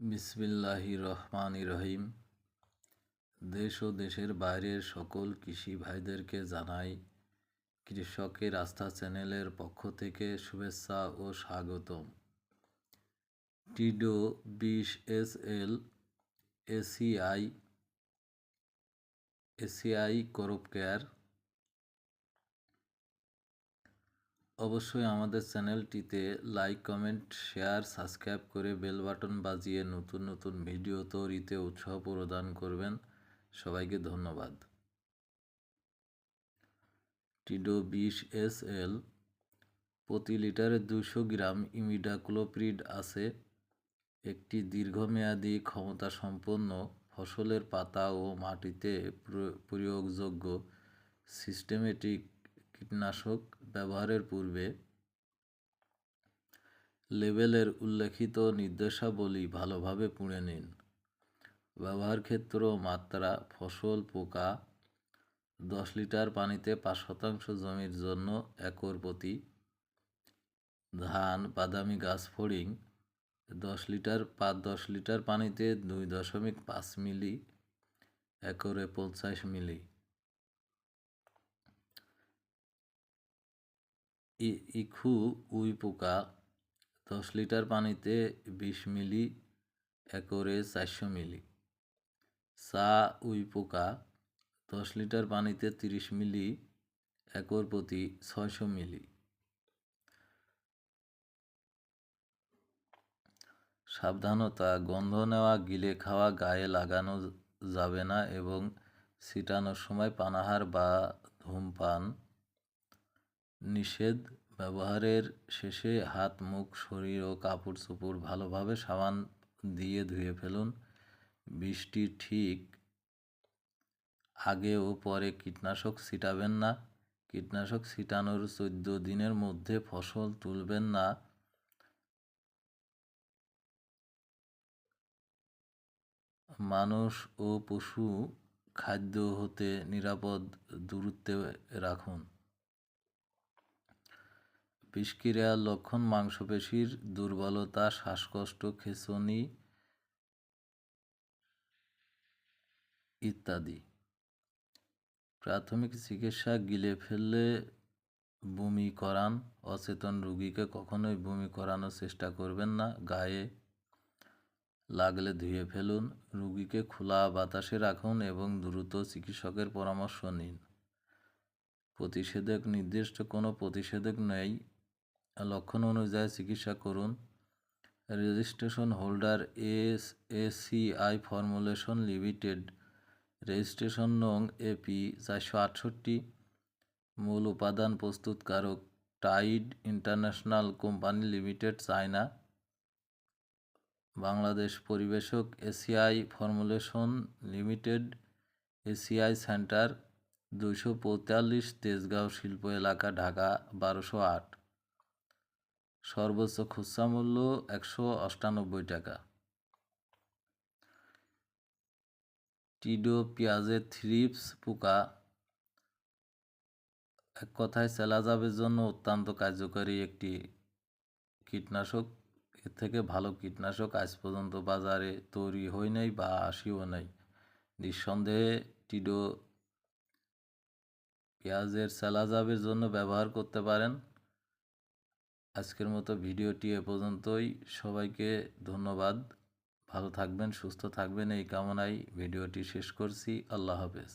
বিসমিল্লাহি রহমান রহিম দেশ ও দেশের বাইরের সকল কৃষি ভাইদেরকে জানাই কৃষকের আস্থা চ্যানেলের পক্ষ থেকে শুভেচ্ছা ও স্বাগতম। টিডো বিশ S L ACI ACI crop care অবশ্যই আমাদের চ্যানেলটিতে লাইক কমেন্ট শেয়ার সাবস্ক্রাইব করে বেল বাটন বাজিয়ে নতুন নতুন ভিডিও তৈরিতে উৎসাহ প্রদান করবেন। সবাইকে ধন্যবাদ। টিডো বিশ এস এল প্রতি লিটারে দুশো গ্রাম ইমিডাক্লোপ্রিড আছে। একটি দীর্ঘমেয়াদী ক্ষমতা সম্পন্ন ফসলের পাতা ও মাটিতে প্রয়োগযোগ্য সিস্টেমেটিক কীটনাশক ব্যবহারের পূর্বে লেবেলের উল্লেখিত নির্দেশাবলী ভালোভাবে পড়ে নিন। ব্যবহার ক্ষেত্র মাত্রা, ফসল পোকা, দশ লিটার পানিতে পাঁচ শতাংশ জমির জন্য একর প্রতি, ধান, বাদামি গাছ ফড়িং, দশ লিটার পাঁচ দশ লিটার পানিতে দুই দশমিক পাঁচ মিলি একরে পঞ্চাশ মিলি ইখু উই পোকা দশ লিটার পানিতে বিশ মিলি একরে চারশো মিলি। চা উই পোকা দশ লিটার পানিতে তিরিশ মিলি একর প্রতি ছয়শো মিলি। সাবধানতা, গন্ধ নেওয়া, গিলে খাওয়া, গায়ে লাগানো যাবে না এবং ছিটানোর সময় পানাহার বা ধূমপান নিষেধ ব্যবহারের শেষে হাত, মুখ, শরীর ও কাপড় চোপড় ভালোভাবে সাবান দিয়ে ধুয়ে ফেলুন। বৃষ্টি ঠিক আগে ও পরে কীটনাশক ছিটাবেন না। কীটনাশক ছিটানোর চোদ্দ দিনের মধ্যে ফসল তুলবেন না। মানুষ ও পশু খাদ্য হতে নিরাপদ দূরত্বে রাখুন। বিষক্রিয়ার লক্ষণ মাংসপেশির দুর্বলতা, শ্বাসকষ্ট, খেঁচনি ইত্যাদি। প্রাথমিক চিকিৎসা গিলে ফেললে বমি করান। অচেতন রুগীকে কখনোই বমি করানোর চেষ্টা করবেন না। গায়ে লাগলে ধুয়ে ফেলুন। রুগীকে খোলা বাতাসে রাখুন এবং দ্রুত চিকিৎসকের পরামর্শ নিন। প্রতিষেধক নির্দিষ্ট কোনো প্রতিষেধক নেই। লক্ষণ অনুযায়ী চিকিৎসা করুন। Registration holder S ACI formulation limited. Registration নং এপি চারশো আটষট্টি। মূল উপাদান প্রস্তুতকারক Tide international company limited, China. Bangladesh পরিবেশক ACI formulation limited, ACI centre, দুইশো পঁয়তাল্লিশ তেজগাঁও শিল্প এলাকা, ঢাকা, বারোশো আট। সর্বোচ্চ খুচরা মূল্য একশো অষ্টানব্বই টাকা। টিডো পেঁয়াজের থ্রিপস পোকা। এক কথায় সেলাজাবের জন্য অত্যন্ত কার্যকরী একটি কীটনাশক। এর থেকে ভালো কীটনাশক আজ পর্যন্ত বাজারে তৈরি হয় নাই বা আসিও নাই। নিঃসন্দেহে টিডো পেঁয়াজের সেলাজাবের জন্য ব্যবহার করতে পারেন। আজকের মতো ভিডিওটি এ পর্যন্তই। সবাইকে ধন্যবাদ। ভালো থাকবেন, সুস্থ থাকবেন, এই কামনায় ভিডিওটি শেষ করছি। আল্লাহ হাফেজ।